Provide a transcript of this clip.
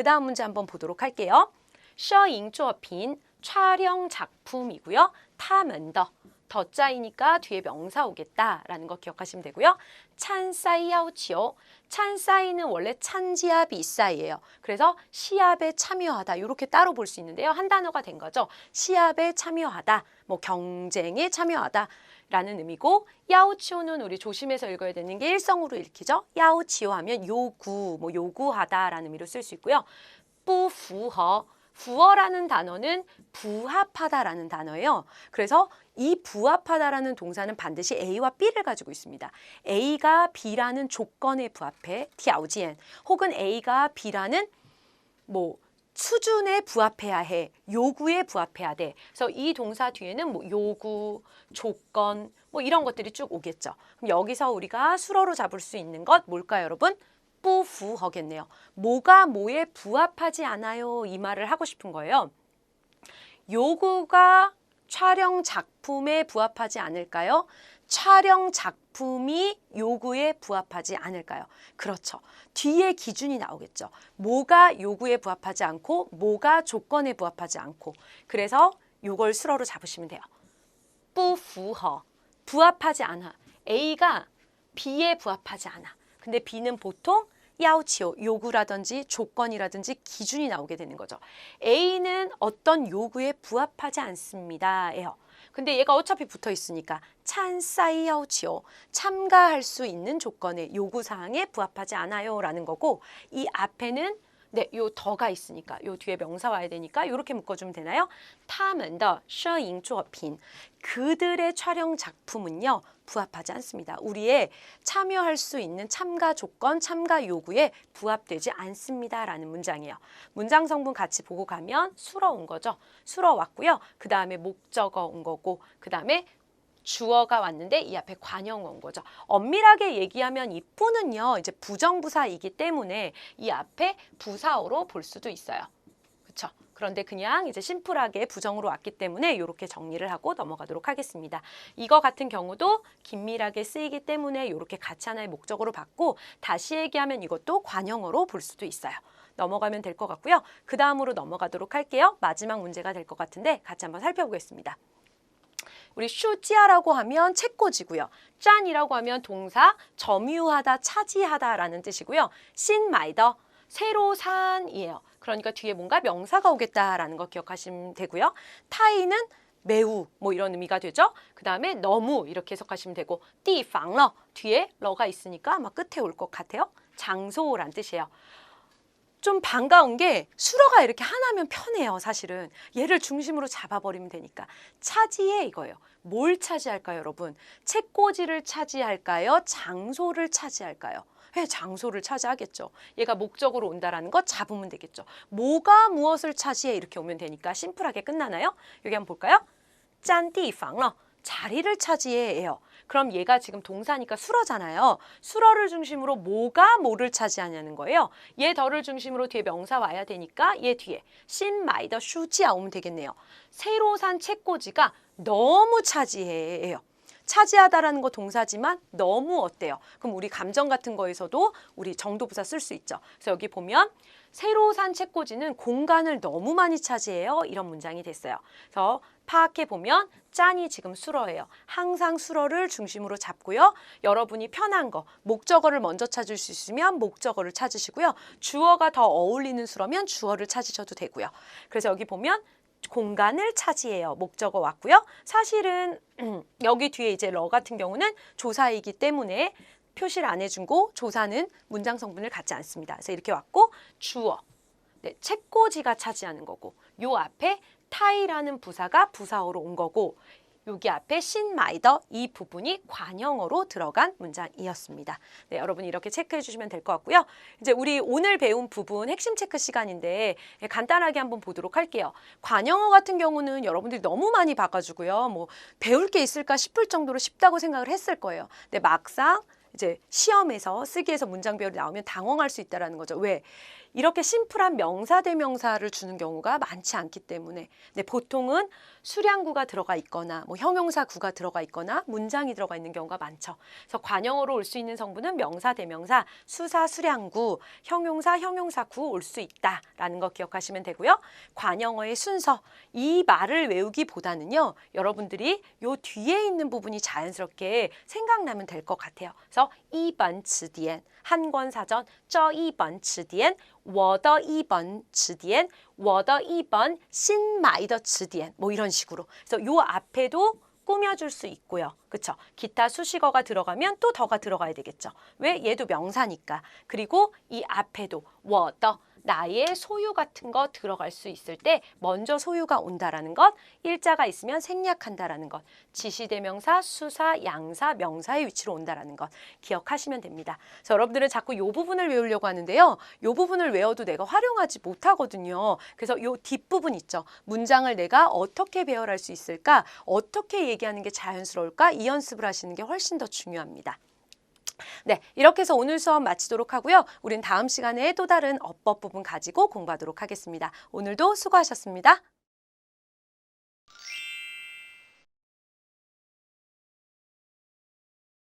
그 다음 문제 한번 보도록 할게요. 摄影作品 촬영 작품이고요. 他们的 더자이니까 뒤에 명사 오겠다라는 거 기억하시면 되고요. 찬사이 야오치오. 찬사이는 원래 찬지아 비싸이예요. 그래서 시합에 참여하다 이렇게 따로 볼 수 있는데요. 한 단어가 된 거죠. 시합에 참여하다, 뭐 경쟁에 참여하다. 라는 의미고 야오치오는 우리 조심해서 읽어야 되는 게 일성으로 읽히죠. 야오치오 하면 요구, 뭐 요구하다라는 의미로 쓸 수 있고요. 뿌푸허 부어라는 단어는 부합하다라는 단어예요. 그래서 이 부합하다라는 동사는 반드시 A와 B를 가지고 있습니다. A가 B라는 조건에 부합해, 티아우지엔, 혹은 A가 B라는 뭐 수준에 부합해야 해, 요구에 부합해야 돼. 그래서 이 동사 뒤에는 뭐 요구, 조건, 뭐 이런 것들이 쭉 오겠죠. 그럼 여기서 우리가 수로로 잡을 수 있는 것 뭘까요, 여러분? 부부허겠네요. 뭐가 뭐에 부합하지 않아요. 이 말을 하고 싶은 거예요. 요구가 촬영 작품에 부합하지 않을까요? 촬영 작품이 요구에 부합하지 않을까요? 그렇죠. 뒤에 기준이 나오겠죠. 뭐가 요구에 부합하지 않고 뭐가 조건에 부합하지 않고 그래서 요걸 수로로 잡으시면 돼요. 부부허 부합하지 않아. A가 B에 부합하지 않아. 근데 B는 보통 야우치오 요구라든지 조건이라든지 기준이 나오게 되는 거죠. A는 어떤 요구에 부합하지 않습니다 예요. 근데 얘가 어차피 붙어 있으니까 찬사이 야우치오. 참가할 수 있는 조건의 요구 사항에 부합하지 않아요라는 거고 이 앞에는 네, 요 더가 있으니까 요 뒤에 명사 와야 되니까 요렇게 묶어주면 되나요? 타면 더 셔잉조어핀 그들의 촬영 작품은요 부합하지 않습니다. 우리의 참여할 수 있는 참가 조건, 참가 요구에 부합되지 않습니다라는 문장이에요. 문장 성분 같이 보고 가면 수러 온 거죠. 수러 왔고요. 그 다음에 목적어 온 거고 그 다음에 주어가 왔는데 이 앞에 관형 온 거죠. 엄밀하게 얘기하면 이 뿌는요 이제 부정부사이기 때문에 이 앞에 부사어로 볼 수도 있어요. 그렇죠? 그런데 그냥 이제 심플하게 부정으로 왔기 때문에 이렇게 정리를 하고 넘어가도록 하겠습니다. 이거 같은 경우도 긴밀하게 쓰이기 때문에 이렇게 같이 하나의 목적으로 받고 다시 얘기하면 이것도 관형어로 볼 수도 있어요. 넘어가면 될 것 같고요. 그 다음으로 넘어가도록 할게요. 마지막 문제가 될 것 같은데 같이 한번 살펴보겠습니다. 우리 슈지아라고 하면 채꽂이고요. 짠이라고 하면 동사 점유하다, 차지하다라는 뜻이고요. 신마이더 새로 산이에요. 그러니까 뒤에 뭔가 명사가 오겠다라는 거 기억하시면 되고요. 타이는 매우 뭐 이런 의미가 되죠. 그 다음에 너무 이렇게 해석하시면 되고 띠방러 뒤에 러가 있으니까 아마 끝에 올 것 같아요. 장소란 뜻이에요. 좀 반가운 게 수러가 이렇게 하나면 편해요, 사실은. 얘를 중심으로 잡아버리면 되니까. 차지해 이거예요. 뭘 차지할까요, 여러분? 책꽂이를 차지할까요? 장소를 차지할까요? 왜 장소를 차지하겠죠. 얘가 목적으로 온다라는 거 잡으면 되겠죠. 뭐가 무엇을 차지해 이렇게 오면 되니까 심플하게 끝나나요? 여기 한번 볼까요? 짠띠 방러 자리를 차지해요. 그럼 얘가 지금 동사니까 수러잖아요. 수러를 중심으로 뭐가 뭐를 차지하냐는 거예요. 얘 덜을 중심으로 뒤에 명사 와야 되니까 얘 뒤에 신 마이더 슈지 아 오면 되겠네요. 새로 산 책꽂이가 너무 차지해요. 차지하다라는 거 동사지만 너무 어때요? 그럼 우리 감정 같은 거에서도 우리 정도부사 쓸 수 있죠. 그래서 여기 보면 새로 산 책꽂이는 공간을 너무 많이 차지해요. 이런 문장이 됐어요. 그래서 파악해 보면 짠이 지금 수러예요. 항상 수러를 중심으로 잡고요. 여러분이 편한 거, 목적어를 먼저 찾을 수 있으면 목적어를 찾으시고요. 주어가 더 어울리는 수러면 주어를 찾으셔도 되고요. 그래서 여기 보면 공간을 차지해요. 목적어 왔고요. 사실은 여기 뒤에 이제 러 같은 경우는 조사이기 때문에 표시를 안 해주고 조사는 문장 성분을 갖지 않습니다. 그래서 이렇게 왔고 주어, 네, 책꽂이가 차지하는 거고 요 앞에 타이라는 부사가 부사어로 온 거고 여기 앞에 신 마이더 이 부분이 관형어로 들어간 문장이었습니다. 네, 여러분 이렇게 체크해 주시면 될 것 같고요. 이제 우리 오늘 배운 부분 핵심 체크 시간인데 간단하게 한번 보도록 할게요. 관형어 같은 경우는 여러분들이 너무 많이 봐가지고요. 뭐 배울 게 있을까 싶을 정도로 쉽다고 생각을 했을 거예요. 근데 막상 이제 시험에서 쓰기에서 문장 배열이 나오면 당황할 수 있다라는 거죠. 왜? 이렇게 심플한 명사 대명사를 주는 경우가 많지 않기 때문에 네, 보통은 수량구가 들어가 있거나 뭐 형용사 구가 들어가 있거나 문장이 들어가 있는 경우가 많죠. 그래서 관형어로 올 수 있는 성분은 명사 대명사, 수사 수량구, 형용사 형용사구 올 수 있다라는 거 기억하시면 되고요. 관형어의 순서 이 말을 외우기보다는요. 여러분들이 요 뒤에 있는 부분이 자연스럽게 생각나면 될 것 같아요. 그래서 2번 词典 한권 사전 这 2번 词典 我的 2번 词典我的 2번 新买的词典뭐 이런 식으로. 그래서 요 앞에도 꾸며줄 수 있고요. 그쵸? 기타 수식어가 들어가면 또 더가 들어가야 되겠죠. 왜? 얘도 명사니까. 그리고 이 앞에도 我的 나의 소유 같은 거 들어갈 수 있을 때 먼저 소유가 온다라는 것, 일자가 있으면 생략한다라는 것, 지시대명사, 수사, 양사, 명사의 위치로 온다라는 것 기억하시면 됩니다. 그래서 여러분들은 자꾸 이 부분을 외우려고 하는데요. 이 부분을 외워도 내가 활용하지 못하거든요. 그래서 이 뒷부분 있죠. 문장을 내가 어떻게 배열할 수 있을까? 어떻게 얘기하는 게 자연스러울까? 이 연습을 하시는 게 훨씬 더 중요합니다. 네, 이렇게 해서 오늘 수업 마치도록 하고요. 우린 다음 시간에 또 다른 어법 부분 가지고 공부하도록 하겠습니다. 오늘도 수고하셨습니다.